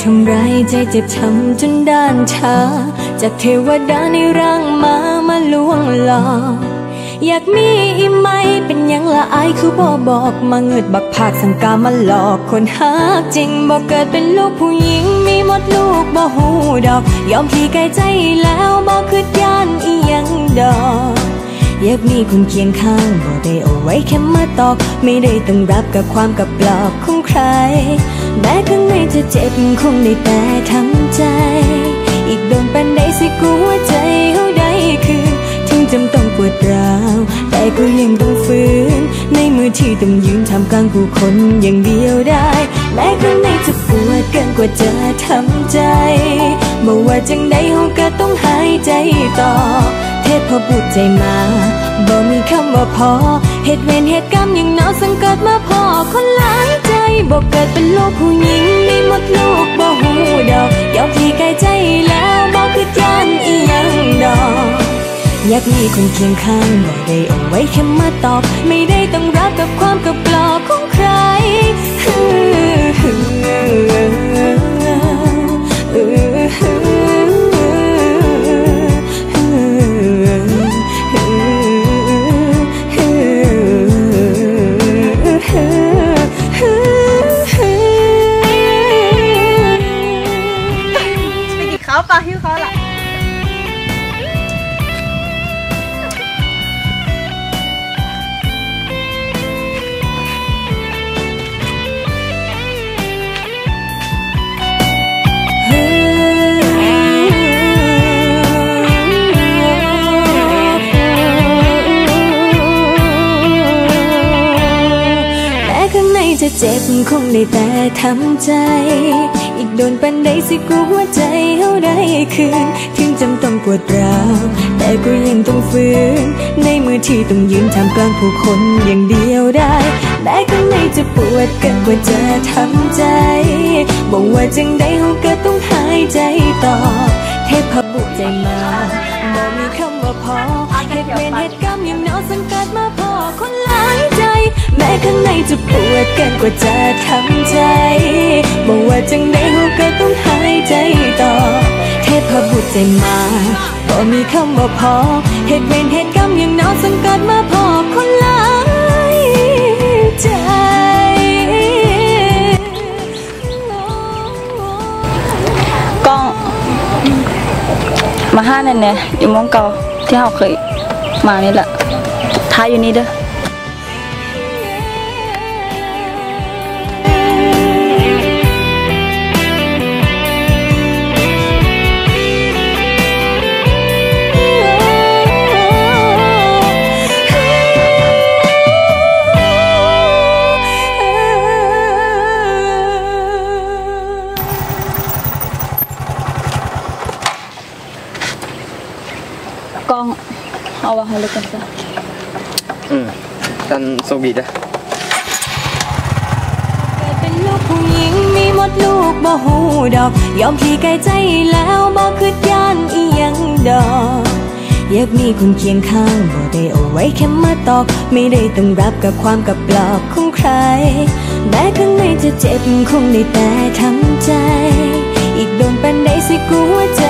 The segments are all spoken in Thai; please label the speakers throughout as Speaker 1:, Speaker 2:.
Speaker 1: ทำร้ายใจเจ็บช้ำจนด้านชาจากเทวดาในร่างมามาลวงหลอกอยากมีอีไหมเป็นยังละอายคือบ่บอกมาเงิดบักผากสังกามาหลอกคนหักจริงบอกเกิดเป็นลูกผู้หญิงมีหมดลูกบ่หูดอก ยอมพี่ไกลใจแล้วบ่คืดย่านอียังดอกอยากมีคนเคียงข้างบ่ได้เอาไว้แค่มาตอก ไม่ได้ต้องรับกับความกับปลอกของใคร แม้ข้างในจะเจ็บคงได้แต่ทำใจ อีกโดนปันใดสิกลัวใจเฮาได้คืนถึงจำต้องปวดร้าวแต่ก็ยังต้องฝืน ในมือที่ต้องยืนทำกลางผู้คนอย่างเดียวได้ แม้ข้างในจะปวดเกินกว่าจะทำใจบอกว่าจังใดเฮาก็ต้องหายใจต่อ เทพพอบุตรใจมาบ่มีคำว่าพอเหตุเวรเหตุกรรมยังนาวสังเกิดมาพอคนหลายใจ บอกเกิดเป็นลูกผู้หญิงมีมดลูกบ่หูดอกยอมที่ไกลใจแล้วบอกคือยานอีหยังดอกอยากมีคนเคียงข้างบ่ได้เอาไว้แค่มาตอบ ไม่ได้ต้องรับกับความกับ จะเจ็บคงได้แต่ทำใจ อีกโดนปันใดสิกลัวหัวใจเฮาได้คืน ถึงจำต้องปวดร้าวแต่ก็ยังต้องฝืน ในมือที่ต้องยืนทำกลางผู้คนอย่างเดียวได้แม้ข้างในจะปวดเกินกว่าจะทำใจบอกว่าจังใดเฮาก็ต้องหายใจต่อ เทพบุตรใจมาบ่มีคำว่าพอเหตุเวรเหตุกรรมยังหนาสังกัดมาางในจะปวดเกินกว่าจะทำใจบอกว่าจังใดเฮาก็ต้องหายใจต่อ เทพบุตรใจมาบ่มีคำว่าพอ เหตุเวรเหตุกรรมยังหนาวสังกัดมาพอคนหลายใจ
Speaker 2: กล้องมาห้านี่ยเนี่ยอยู่มองเก่าที่เราเคยมานี่แหละท้ายอยู่นี่เด้อ กล้องเอาวางให้เลยกันจ้ะ
Speaker 3: อืมท่านโชคดีจ้ะ
Speaker 1: เกิดเป็นลูกผู้หญิงมีหมดลูกบ่หูดอก ยอมพี่ไกลใจแล้วบ่คืดย่านอีหยังดอกอยากมีคนเคียงข้างบ่ได้เอาไว้แค่มาตอก ไม่ได้ต้องรับกับความกับปลอกของใคร แม้ข้างในจะเจ็บคงได้แต่ทำใจ อีกโดนปันใดสิกลัวใจ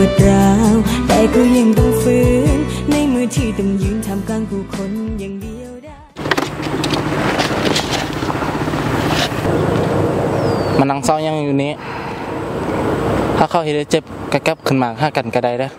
Speaker 1: วดร้าว แต่ก็ยังต้องฝืน ในมือที่ต้องยืนทำกลางผู้คนอย่างเดียวได้
Speaker 3: มันนังเศร้ายังอยู่นี้ ถ้าเข้าเห็นเจ็บกระแกบขึ้นมาห้ากันกระไดเด้อ